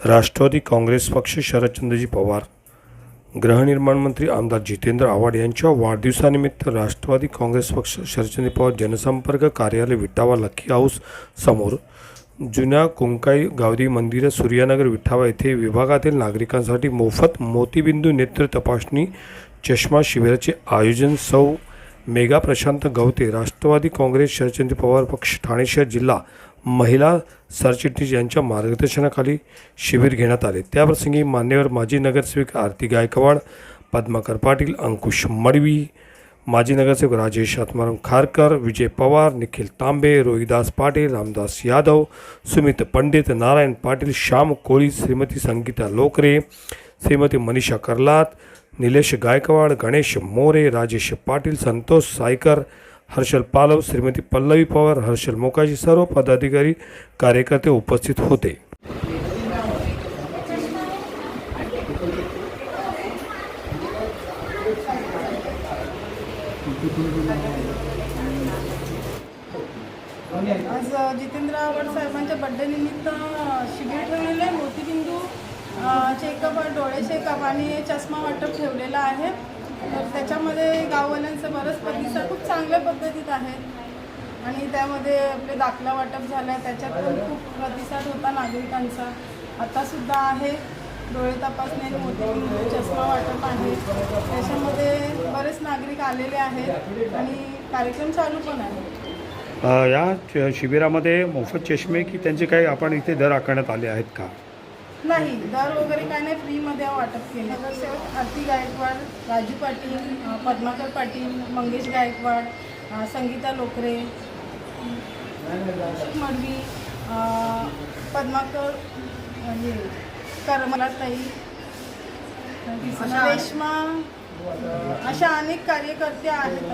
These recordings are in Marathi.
राष्ट्रवादी काँग्रेस पक्ष शरदचंद्रजी पवार गृहनिर्माण मंत्री आमदार जितेंद्र आव्हाड यांच्या वाढदिवसानिमित्त राष्ट्रवादी काँग्रेस पक्ष शरदचंद्र पवार जनसंपर्क कार्यालय विटावा लक्की हाऊस समोर जुन्या कुंकाई गावदी मंदिर सूर्यानगर विठावा येथे विभागातील नागरिकांसाठी मोफत मोतीबिंदू नेत्र तपासणी चष्मा शिबिराचे आयोजन सौ मेगा प्रशांत गवते राष्ट्रवादी काँग्रेस शरदचंद्र पवार पक्ष ठाणे शहर जिल्हा महिला सरचिटणीस यांच्या मार्गदर्शनाखाली शिबिर घेण्यात आले. त्याप्रसंगी मान्यवर माजी नगरसेवक आरती गायकवाड पद्माकर पाटील अंकुश मडवी माजी नगरसेवक राजेश आत्माराम खारकर विजय पवार निखिल तांबे रोहिदास पाटील रामदास यादव सुमित पंडित नारायण पाटील श्याम कोळी श्रीमती संगीता लोकरे श्रीमती मनीषा कर्लात निलेश गायकवाड गणेश मोरे राजेश पाटील संतोष सायकर हर्षल पालव श्रीमती पल्लवी पवार हर्षल मोकाशी सर्व पदाधिकारी कार्यकर्ते उपस्थित होते. आज जितेंद्र आव्हाड साहेबांच्या बड्डे निमित्त शिबिर ठेवलेलं आहे. मोतीबिंदू चेकअप डोळे चेकअप आणि चष्मा वाटप ठेवलेला आहे. तर त्याच्यामध्ये गाववाल्यांचं बरंच प्रतिसाद खूप चांगल्या पद्धतीत आहे. आणि त्यामध्ये आपले दाखला वाटप झालं आहे त्याच्यात पण खूप प्रतिसाद होता नागरिकांचा. आत्तासुद्धा आहे. डोळे तपासणी आणि चष्मा वाटप आहे. त्याच्यामध्ये बरेच नागरिक आलेले आहेत आणि कार्यक्रम चालू पण आहे. या शिबिरामध्ये मोफत चष्मे की त्यांचे काही आपण इथे दर आकारण्यात आले आहेत का? नाही दर वगैरे काय नाही फ्रीमध्ये वाटप केले. नगरसेवक आरती गायकवाड राजू पाटील पद्माकर पाटील मंगेश गायकवाड संगीता लोकरे मडवी पद्माकर हे करमलाताई रेश्मा अशा अनेक कार्यकर्ते आहेत.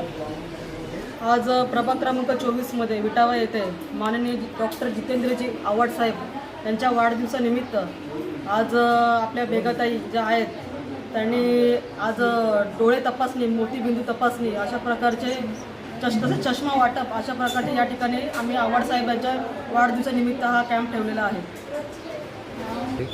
आज प्रभाग क्रमांक चोवीसमध्ये विटावा येथे माननीय डॉक्टर जितेंद्रजी आव्हाडसाहेब यांच्या वाढदिवसानिमित्त आज आपल्या बेगाताई ज्या आहेत त्यांनी आज डोळे तपासणी मोतीबिंदू तपासणी अशा प्रकारचे चष चष्मा वाटप अशा प्रकारचे या ठिकाणी आम्ही आव्हाडसाहेब यांच्या वाढदिवसानिमित्त हा कॅम्प ठेवलेला आहे. आहे.